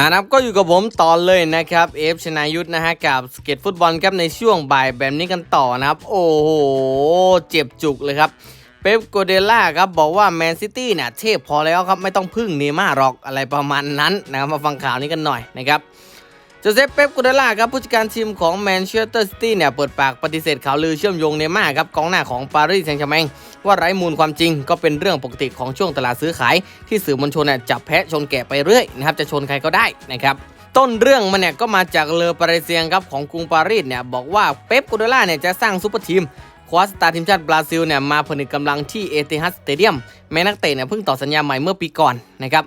อ่านะครับก็อยู่กับผมต่อเลยนะครับเอฟชนายุทธนะฮะกับสเก็ตฟุตบอลครับในช่วงบ่ายแบบนี้กันต่อนะครับ โอ้โห เจ็บจุกเลยครับ เป๊ปโกเดล่าครับบอกว่าแมนซิตี้เนี่ยเทพพอแล้วครับ ไม่ต้องพึ่งเนม่าหรอกอะไรประมาณนั้นนะครับมาฟังข่าวนี้กันหน่อยนะครับ โจเซฟเป๊ปกเดล่าครับผู้จัดการทีมของแมนเชสเตอร์ซิตี้เนี่ยเปิดปากปฏิเสธข่าวลือเชื่อมโยงเนย์มาครับกองหน้าของปารีสแซงต์แชร์แมงว่าไร้มูลความจริงก็เป็นเรื่องปกติของช่วงตลาดซื้อขาย ที่สื่อมวลชนเนี่ยจับแพะชนแกะไปเรื่อยนะครับจะชนใครก็ได้นะครับต้นเรื่องมันเนี่ยก็มาจากเลอปารีเซียงครับของกรุงปารีสเนี่ยบอกว่าเป๊ปกเดล่าเนี่ยจะสร้างซูเปอร์ทีม คว้าสตาร์ทีมชาติบราซิลเนี่ยมาผนึกกำลังที่เอติฮัดสเตเดียมแม้นักเตะเนี่ยเพิ่งต่อสัญญาใหม่เมื่อปีก่อนนะครับ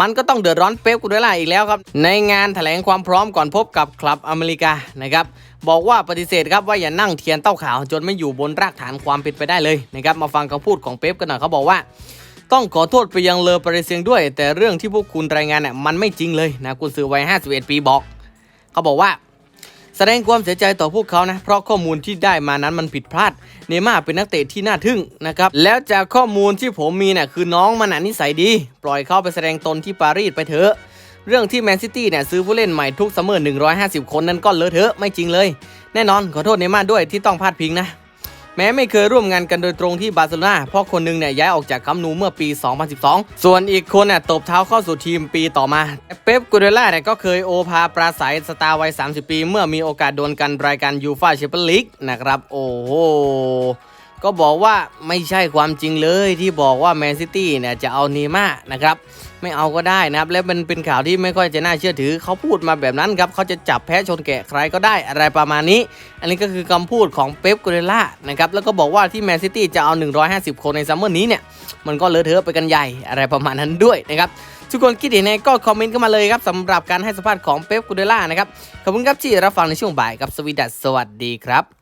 มันก็ต้องเดือดร้อนเป๊ปกูเดล่าอีกแล้วครับ ในงานแถลงความพร้อมก่อนพบกับคลับอเมริกานะครับบอกว่าปฏิเสธครับว่าอย่านั่งเทียนเต้าขาว จนไม่อยู่บนรากฐานความเป็นไปได้เลยนะครับมาฟังคำพูดของเป๊ปกันหน่อยเขาบอกว่าต้องขอโทษไปยังเลอปารีเซียงด้วย แต่เรื่องที่พวกคุณรายงานเนี่ยมันไม่จริงเลยนะกุนซือวัย51 ปีบอก เขาบอกว่า แสดงความเสียใจต่อพวกเขานะ เพราะข้อมูลที่ได้มานั้นมันผิดพลาด เนม่าเป็นนักเตะที่น่าทึ่งนะครับ แล้วจากข้อมูลที่ผมมีเนี่ยคือน้องมันน่ะนิสัยดี ปล่อยเขาไปแสดงตนที่ปารีสไปเถอะ เรื่องที่แมนซิตี้เนี่ยซื้อผู้เล่นใหม่ทุกซัมเมอร์150 คนนั้นก็เลอะเทอะไม่จริงเลย แน่นอนขอโทษเนม่าด้วยที่ต้องพลาดพิงนะ แม้ไม่เคยร่วมงานกันโดยตรงที่บาร์เซโลนาเพราะคนหนึงเนี่ยย้ายออกจากคัมนูเมื่อปี 2012 ส่วนอีกคนเนี่ยตบเท้าเข้าสู่ทีมปีต่อมา เป๊ปกูเดล่าเนี่ยก็เคยโอพาปราศัยสตาร์วัย 30 ปี เมื่อมีโอกาสดวลกันรายการยูฟ่าแชมเปี้ยนลีกนะครับ โอ้โห ก็บอกว่าไม่ใช่ความจริงเลยที่บอกว่าแมนซิตี้เนี่ยจะเอาเนย์ม่านะครับไม่เอาก็ได้นะครับ และมันเป็นข่าวที่ไม่ค่อยจะน่าเชื่อถือ เขาพูดมาแบบนั้นครับเขาจะจับแพ้ชนแกะใครก็ได้อะไรประมาณนี้ อันนี้ก็คือคำพูดของเป๊ปกูเดล่านะครับแล้วก็บอกว่าที่แมนซิตี้จะเอา 150 คนในซัมเมอร์นี้เนี่ยมันก็เลอะเทอะไปกันใหญ่อะไรประมาณนั้นด้วยนะครับทุกคนคิดเห็นไงก็คอมเมนต์กันมาเลยครับสำหรับการให้สัมภาษณ์ของเป๊ปกูเดล่านะครับขอบคุณครับที่รับฟังในช่วงบ่ายกับสวีดัสสวัสดีครับ